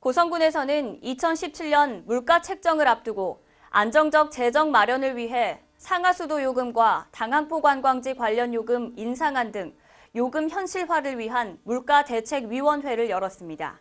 고성군에서는 2017년 물가 책정을 앞두고 안정적 재정 마련을 위해 상하수도 요금과 당항포 관광지 관련 요금 인상안 등 요금 현실화를 위한 물가 대책 위원회를 열었습니다.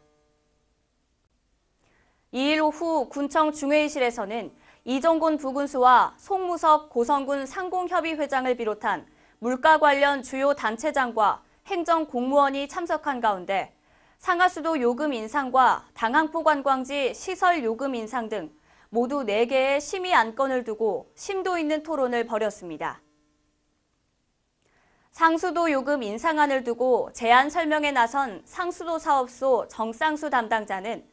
2일 오후 군청 중회의실에서는 이종곤 부군수와 송무석 고성군 상공협의 회장을 비롯한 물가 관련 주요 단체장과 행정 공무원이 참석한 가운데 상하수도 요금 인상과 당항포 관광지 시설 요금 인상 등 모두 4개의 심의 안건을 두고 심도 있는 토론을 벌였습니다. 상수도 요금 인상안을 두고 제안 설명에 나선 상수도 사업소 정상수 담당자는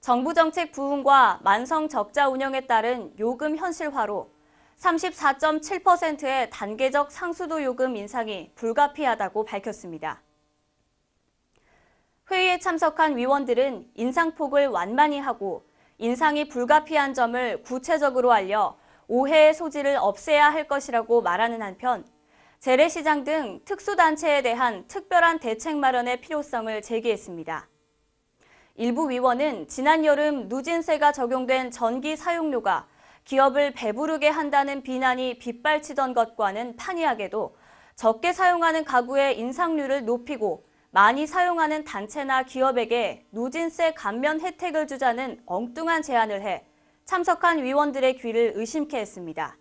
정부 정책 부응과 만성 적자 운영에 따른 요금 현실화로 34.7%의 단계적 상수도 요금 인상이 불가피하다고 밝혔습니다. 회의에 참석한 위원들은 인상폭을 완만히 하고 인상이 불가피한 점을 구체적으로 알려 오해의 소지를 없애야 할 것이라고 말하는 한편 재래시장 등 특수단체에 대한 특별한 대책 마련의 필요성을 제기했습니다. 일부 위원은 지난 여름 누진세가 적용된 전기 사용료가 기업을 배부르게 한다는 비난이 빗발치던 것과는 판이하게도 적게 사용하는 가구의 인상률을 높이고 많이 사용하는 단체나 기업에게 누진세 감면 혜택을 주자는 엉뚱한 제안을 해 참석한 위원들의 귀를 의심케 했습니다.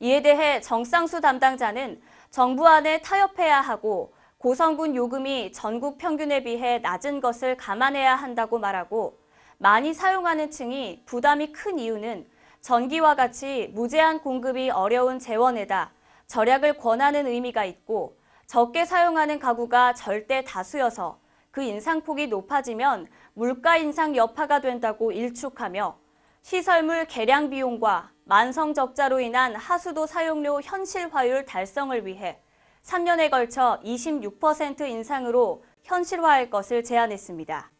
이에 대해 정상수 담당자는 정부 안에 타협해야 하고 고성군 요금이 전국 평균에 비해 낮은 것을 감안해야 한다고 말하고 많이 사용하는 층이 부담이 큰 이유는 전기와 같이 무제한 공급이 어려운 재원에다 절약을 권하는 의미가 있고 적게 사용하는 가구가 절대 다수여서 그 인상폭이 높아지면 물가 인상 여파가 된다고 일축하며 시설물 개량 비용과 만성 적자로 인한 하수도 사용료 현실화율 달성을 위해 3년에 걸쳐 26% 인상으로 현실화할 것을 제안했습니다.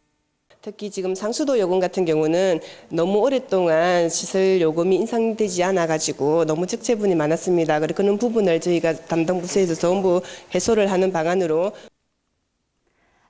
특히 지금 상수도 요금 같은 경우는 너무 오랫동안 시설 요금이 인상되지 않아 가지고 너무 적체분이 많았습니다. 그래서 그런 부분을 저희가 담당 부서에서 전부 해소를 하는 방안으로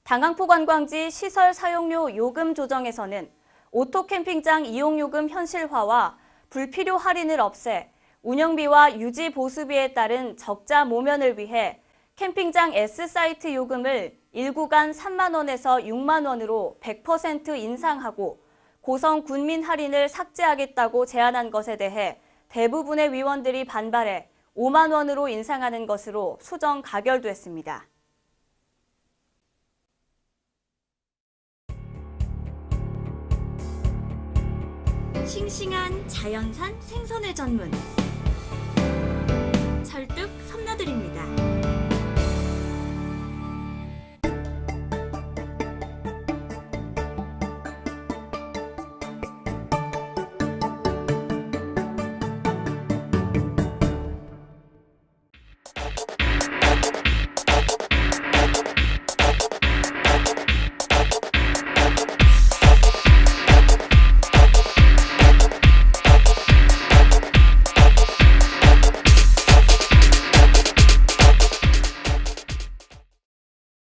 당항포 관광지 시설 사용료 요금 조정에서는 오토 캠핑장 이용 요금 현실화와 불필요 할인을 없애 운영비와 유지 보수비에 따른 적자 모면을 위해 캠핑장 S사이트 요금을 1구간 3만 원에서 6만 원으로 100% 인상하고 고성 군민 할인을 삭제하겠다고 제안한 것에 대해 대부분의 위원들이 반발해 5만 원으로 인상하는 것으로 수정 가결됐습니다. 싱싱한 자연산 생선의 전문